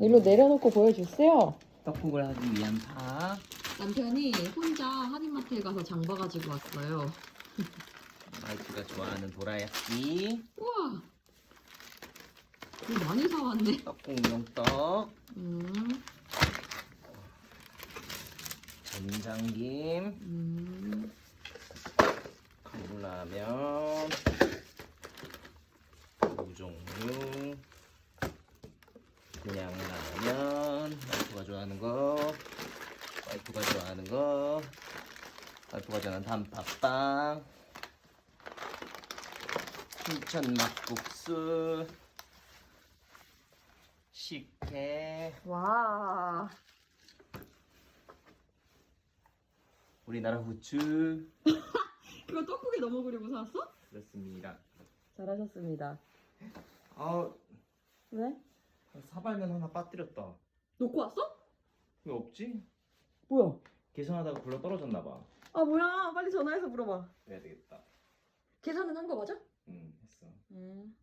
일로 내려놓고 보여주세요. 떡국을 하기 위한 파. 남편이 혼자 한인마트에 가서 장 봐가지고 왔어요. 마이크가 좋아하는 도라야끼. 우와! 이거 많이 사왔네. 떡국용 떡. 음, 된장김. 음. 컵라면. 우종류. 그냥 라면. 와이프가 좋아하는 거. 와이프가 좋아하는 거. 와이프가 좋아하는 단팥빵. 춘천 막국수. 식혜. 와. 우리나라 후추. 이거 떡국에 넣어 먹으려고 사왔어? 그렇습니다. 잘하셨습니다. 아, 왜? 사발면 하나 빠뜨렸다. 놓고 왔어? 왜 없지? 뭐야? 계산하다가 굴러 떨어졌나 봐. 아 뭐야? 빨리 전화해서 물어봐. 해야 되겠다. 계산은 한 거 맞아? 응, 했어. 음.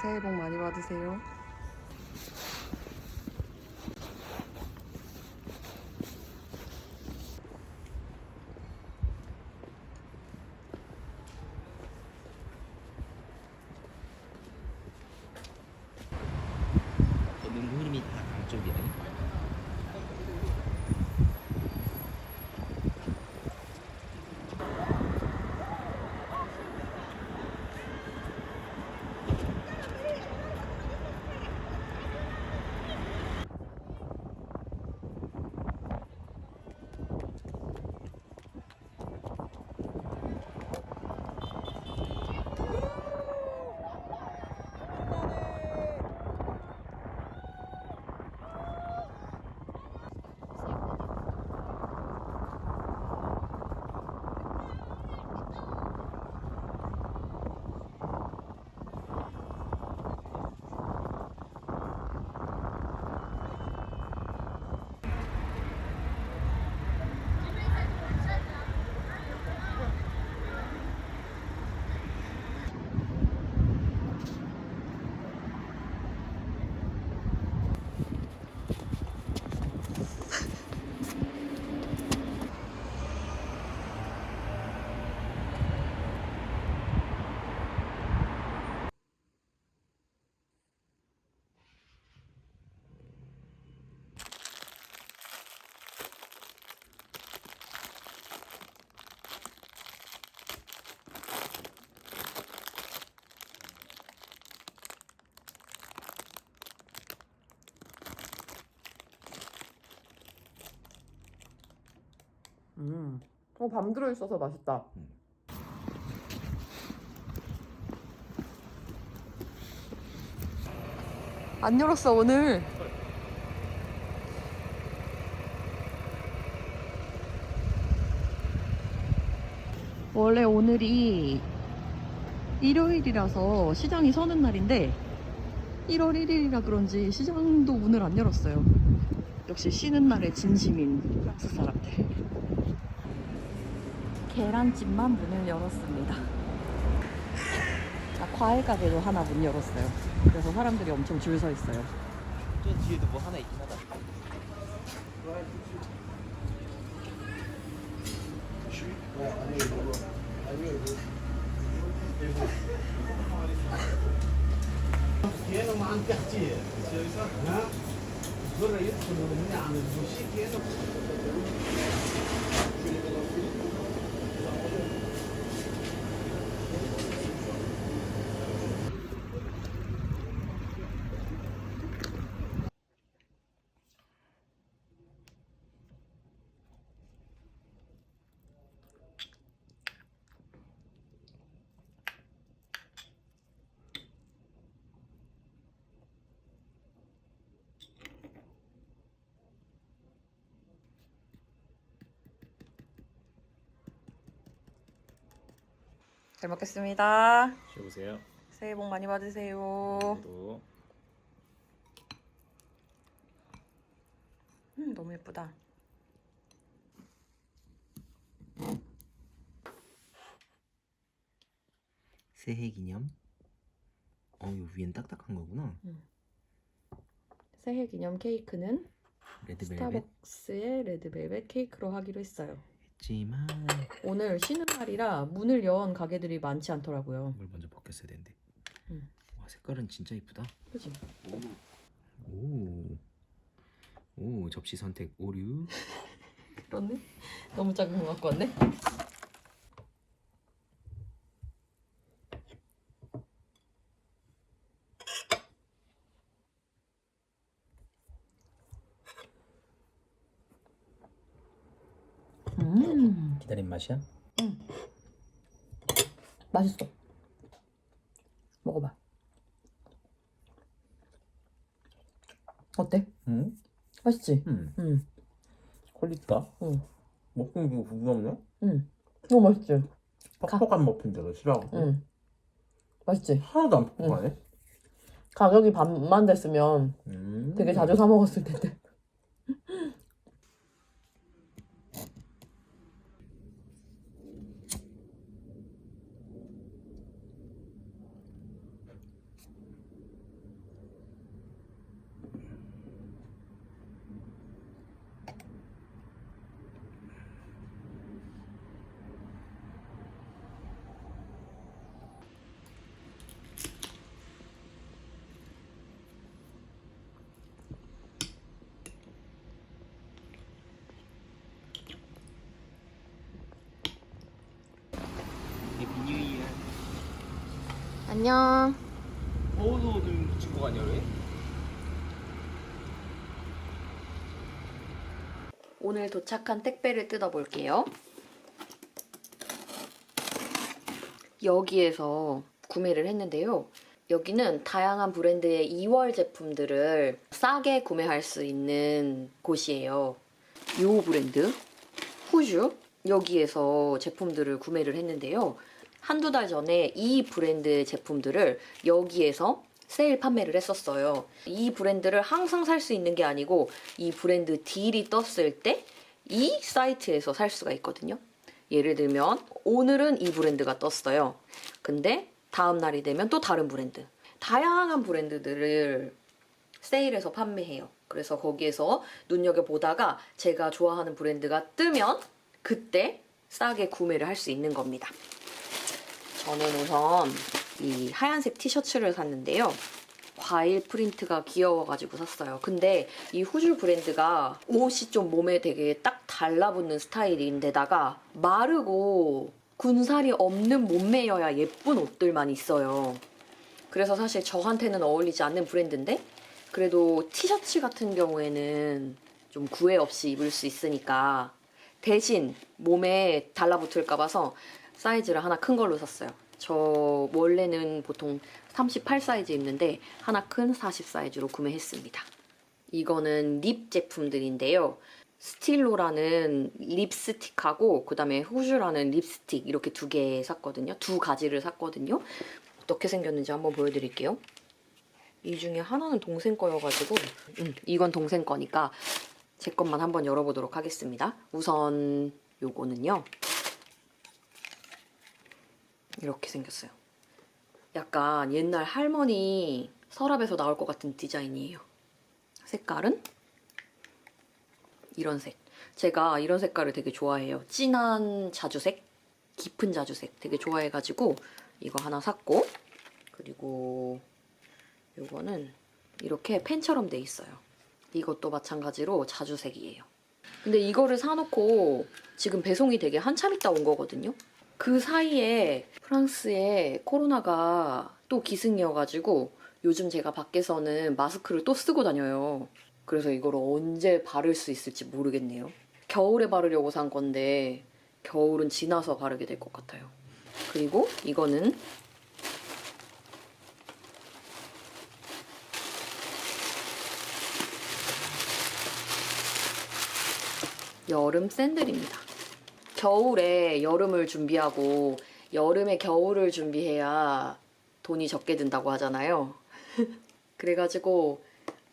새해 복 많이 받으세요. 눈 흐름이 다 강쪽이네. 음. 어, 밤 들어있어서 맛있다. 음. 안 열었어, 오늘. 원래 오늘이 일요일이라서 시장이 서는 날인데 1월 1일이라 그런지 시장도 문을 안 열었어요. 역시 쉬는 날에 진심인 프랑스 사람들. 계란찜만 문을 열었습니다. 아, 과일 가게도 하나 문 열었어요. 그래서 사람들이 엄청 줄 서 있어요. 저 뒤에도 뭐 하나 있긴 하다. 잘 먹겠습니다. 쉬어보세요. 새해 복 많이 받으세요. 또 음, 너무 예쁘다. 새해 기념. 어, 요 위엔 딱딱한 거구나. 새해 기념 케이크는 레드벨벳 스타벅스의 레드벨벳 케이크로 하기로 했어요. 했지만 오늘 쉬는 날이라 문을 연 가게들이 많지 않더라고요. 이걸 먼저 벗겼어야 되는데. 음. 와 색깔은 진짜 이쁘다. 그지? 오. 오 접시 선택 오류. 그렇네. 너무 작은 거 갖고 왔네. 음, 기다린 맛이야? 맛있어. 먹어봐. 어때? 응? 맛있지? 응. 응, 퀄리티다. 응, 먹는 게 부드럽네. 응. 너무 맛있지? 퍽퍽한 머핀들도 싫어하고. 응. 맛있지? 하나도 안 퍽퍽하네. 가격이 반만 됐으면 음. 되게 자주 사 먹었을 텐데. 해피 뉴 이어. 안녕. 어우도 좀 친구 아니야 왜? 오늘 도착한 택배를 뜯어볼게요. 여기에서 구매를 했는데요. 여기는 다양한 브랜드의 2월 제품들을 싸게 구매할 수 있는 곳이에요. 요 브랜드, 후슈, 여기에서 제품들을 구매를 했는데요. 한두 달 전에 이 브랜드 제품들을 여기에서 세일 판매를 했었어요. 이 브랜드를 항상 살 수 있는 게 아니고 이 브랜드 딜이 떴을 때 이 사이트에서 살 수가 있거든요. 예를 들면 오늘은 이 브랜드가 떴어요. 근데 다음 날이 되면 또 다른 브랜드. 다양한 브랜드들을 세일해서 판매해요. 그래서 거기에서 눈여겨 보다가 제가 좋아하는 브랜드가 뜨면 그때 싸게 구매를 할 수 있는 겁니다. 저는 우선 이 하얀색 티셔츠를 샀는데요. 과일 프린트가 귀여워가지고 샀어요. 근데 이 후줄 브랜드가 옷이 좀 몸에 되게 딱 달라붙는 스타일인데다가 마르고 군살이 없는 몸매여야 예쁜 옷들만 있어요. 그래서 사실 저한테는 어울리지 않는 브랜드인데 그래도 티셔츠 같은 경우에는 좀 구애 없이 입을 수 있으니까 대신 몸에 달라붙을까 봐서 사이즈를 하나 큰 걸로 샀어요. 저 원래는 보통 38 사이즈 입는데 하나 큰 40 사이즈로 구매했습니다. 이거는 립 제품들인데요. 스틸로라는 립스틱하고 그다음에 후슈라는 립스틱 이렇게 두 개 샀거든요. 두 가지를 샀거든요. 어떻게 생겼는지 한번 보여드릴게요. 이 중에 하나는 동생 거여가지고 음, 이건 동생 거니까 제 것만 한번 열어보도록 하겠습니다. 우선 요거는요. 이렇게 생겼어요. 약간 옛날 할머니 서랍에서 나올 것 같은 디자인이에요. 색깔은 이런 색. 제가 이런 색깔을 되게 좋아해요. 진한 자주색, 깊은 자주색 되게 좋아해가지고 이거 하나 샀고 그리고 요거는 이렇게 펜처럼 돼 있어요. 이것도 마찬가지로 자주색이에요. 근데 이거를 사놓고 지금 배송이 되게 한참 있다 온 거거든요. 그 사이에 프랑스에 코로나가 또 기승이어가지고 요즘 제가 밖에서는 마스크를 또 쓰고 다녀요. 그래서 이걸 언제 바를 수 있을지 모르겠네요. 겨울에 바르려고 산 건데 겨울은 지나서 바르게 될 것 같아요. 그리고 이거는 여름 샌들입니다. 겨울에 여름을 준비하고 여름에 겨울을 준비해야 돈이 적게 든다고 하잖아요. 그래가지고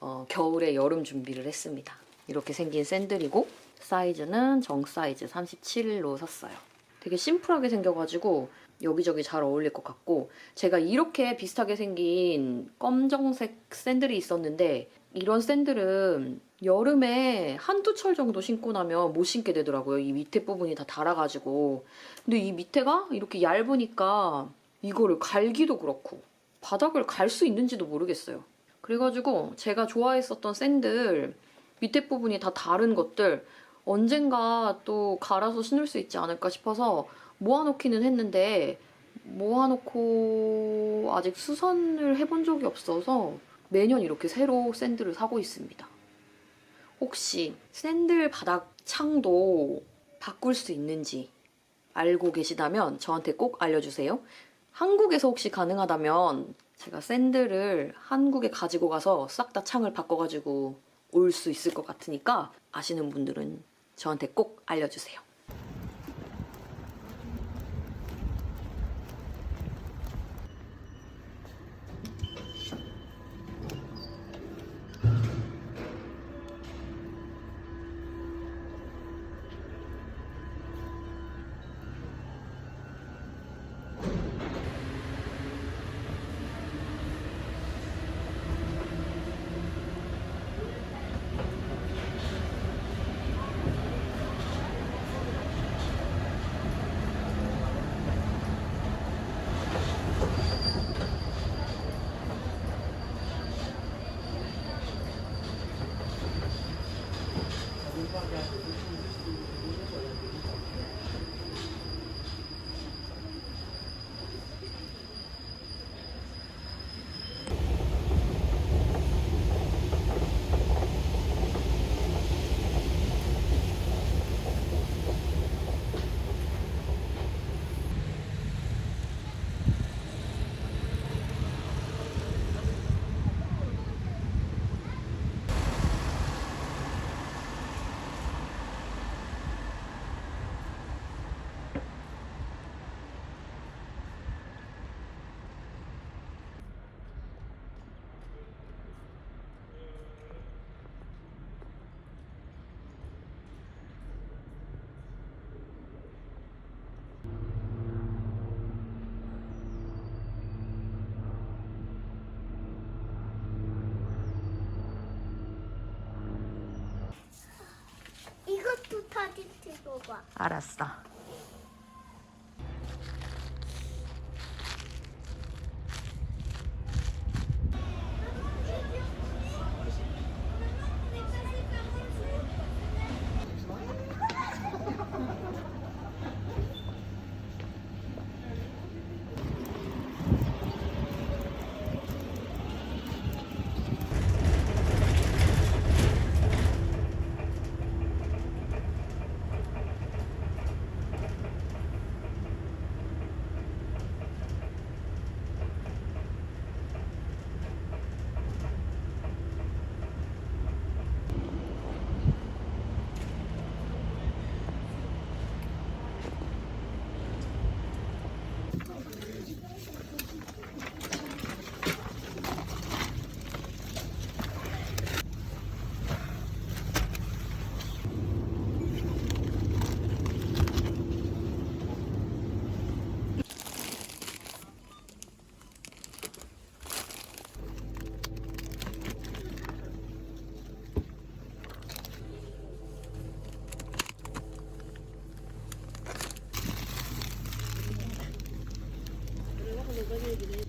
어, 겨울에 여름 준비를 했습니다. 이렇게 생긴 샌들이고 사이즈는 정 사이즈 37로 샀어요. 되게 심플하게 생겨가지고 여기저기 잘 어울릴 것 같고 제가 이렇게 비슷하게 생긴 검정색 샌들이 있었는데 이런 샌들은 여름에 한두 철 정도 신고 나면 못 신게 되더라고요. 이 밑에 부분이 다 닳아가지고. 근데 이 밑에가 이렇게 얇으니까 이거를 갈기도 그렇고 바닥을 갈 수 있는지도 모르겠어요. 그래가지고 제가 좋아했었던 샌들 밑에 부분이 다 다른 것들 언젠가 또 갈아서 신을 수 있지 않을까 싶어서 모아놓기는 했는데 모아놓고 아직 수선을 해본 적이 없어서 매년 이렇게 새로 샌들을 사고 있습니다. 혹시 샌들 바닥 창도 바꿀 수 있는지 알고 계시다면 저한테 꼭 알려주세요. 한국에서 혹시 가능하다면 제가 샌들을 한국에 가지고 가서 싹 다 창을 바꿔가지고 올 수 있을 것 같으니까 아시는 분들은 저한테 꼭 알려주세요. 사진 찍어봐. 알았어. Bu da ne bileyim?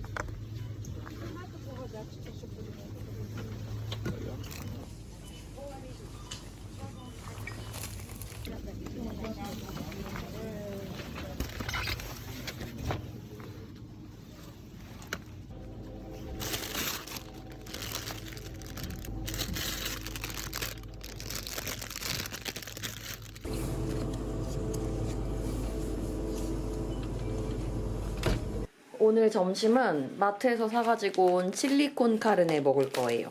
오늘 점심은 마트에서 사가지고 온 칠리콘 카르네 먹을 거예요.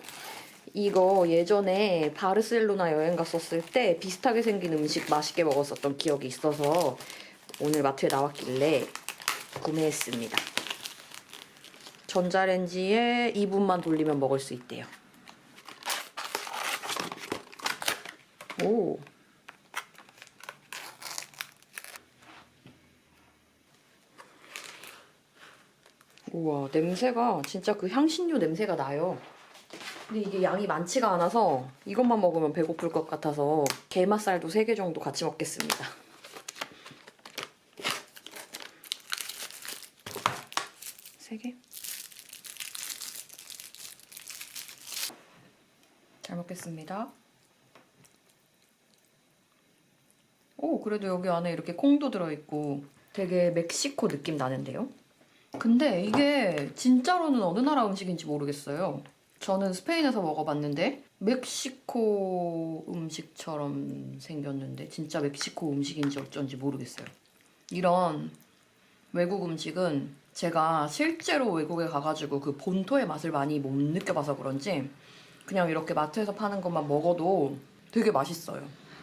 이거 예전에 바르셀로나 여행 갔었을 때 비슷하게 생긴 음식 맛있게 먹었었던 기억이 있어서 오늘 마트에 나왔길래 구매했습니다. 전자레인지에 2분만 돌리면 먹을 수 있대요. 오. 우와, 냄새가 진짜 그 향신료 냄새가 나요. 근데 이게 양이 많지가 않아서 이것만 먹으면 배고플 것 같아서 게맛살도 3개 정도 같이 먹겠습니다. 세 개? 잘 먹겠습니다. 오, 그래도 여기 안에 이렇게 콩도 들어있고 되게 멕시코 느낌 나는데요? 근데 이게 진짜로는 어느 나라 음식인지 모르겠어요. 저는 스페인에서 먹어봤는데 멕시코 음식처럼 생겼는데 진짜 멕시코 음식인지 어쩐지 모르겠어요. 이런 외국 음식은 제가 실제로 외국에 가가지고 그 본토의 맛을 많이 못 느껴봐서 그런지 그냥 이렇게 마트에서 파는 것만 먹어도 되게 맛있어요.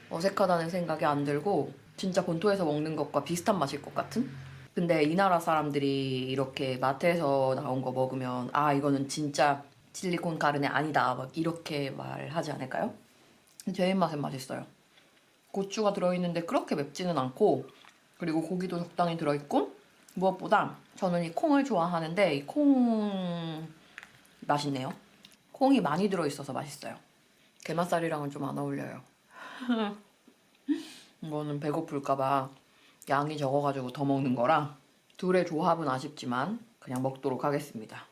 어색하다는 생각이 안 들고 진짜 본토에서 먹는 것과 비슷한 맛일 것 같은? 근데 이 나라 사람들이 이렇게 마트에서 나온 거 먹으면 아 이거는 진짜 실리콘 가르네 아니다 막 이렇게 말하지 않을까요? 제 입맛엔 맛있어요. 고추가 들어있는데 그렇게 맵지는 않고 그리고 고기도 적당히 들어있고 무엇보다 저는 이 콩을 좋아하는데 이 콩 맛있네요. 콩이 많이 들어있어서 맛있어요. 게맛살이랑은 좀 안 어울려요. 이거는 배고플까봐 양이 적어가지고 더 먹는 거라 둘의 조합은 아쉽지만 그냥 먹도록 하겠습니다.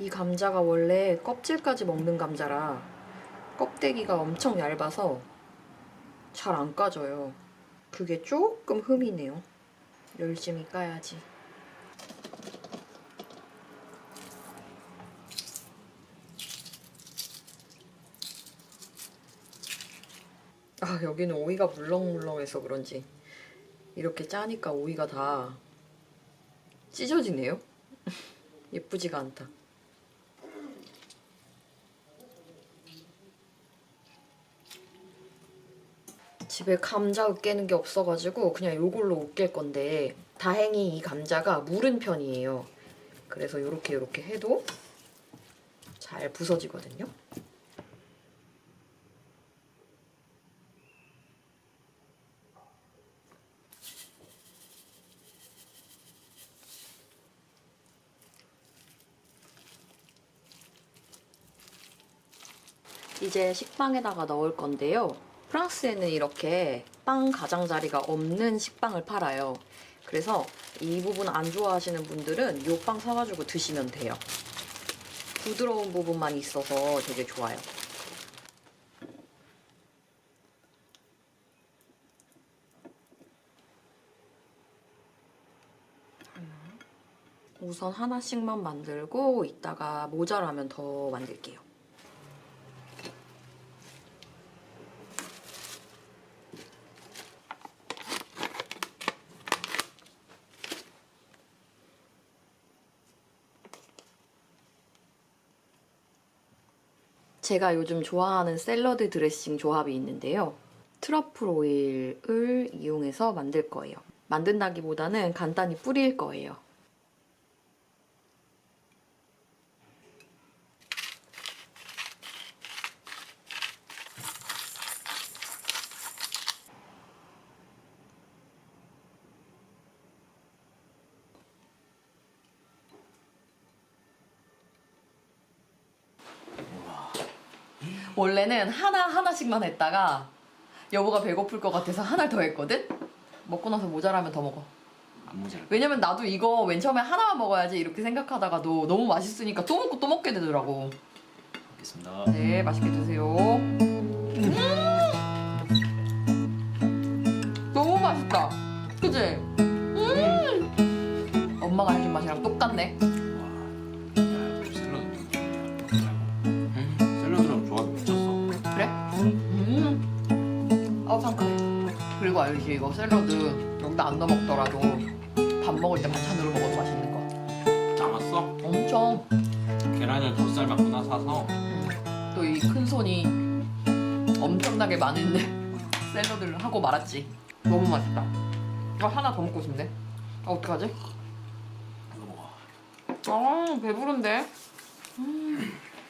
이 감자가 원래 껍질까지 먹는 감자라 껍데기가 엄청 얇아서 잘 안 까져요. 그게 조금 흠이네요. 열심히 까야지. 아, 여기는 오이가 물렁물렁해서 그런지 이렇게 짜니까 오이가 다 찢어지네요. 예쁘지가 않다. 집에 감자 으깨는 게 없어가지고 그냥 요걸로 으깰 건데 다행히 이 감자가 무른 편이에요. 그래서 요렇게 요렇게 해도 잘 부서지거든요. 이제 식빵에다가 넣을 건데요. 프랑스에는 이렇게 빵 가장자리가 없는 식빵을 팔아요. 그래서 이 부분 안 좋아하시는 분들은 이 빵 사가지고 드시면 돼요. 부드러운 부분만 있어서 되게 좋아요. 우선 하나씩만 만들고 이따가 모자라면 더 만들게요. 제가 요즘 좋아하는 샐러드 드레싱 조합이 있는데요. 트러플 오일을 이용해서 만들 거예요. 만든다기보다는 간단히 뿌릴 거예요. 원래는 하나 하나씩만 했다가 여보가 배고플 것 같아서 하나를 더 했거든. 먹고 나서 모자라면 더 먹어. 안 모자라. 왜냐면 나도 이거 맨 처음에 하나만 먹어야지 이렇게 생각하다가도 너무 맛있으니까 또 먹고 또 먹게 되더라고. 먹겠습니다. 네, 맛있게 드세요. 넣어 먹더라도 밥 먹을 때 반찬으로 먹어도 맛있는 거. 남았어? 엄청. 계란을 더 삶았구나 사서. 또 이 큰 손이 엄청나게 많은데 샐러드를 하고 말았지. 너무 맛있다. 이거 하나 더 먹고 싶네. 아 어떡하지? 이거 먹어. 아 배부른데. 음.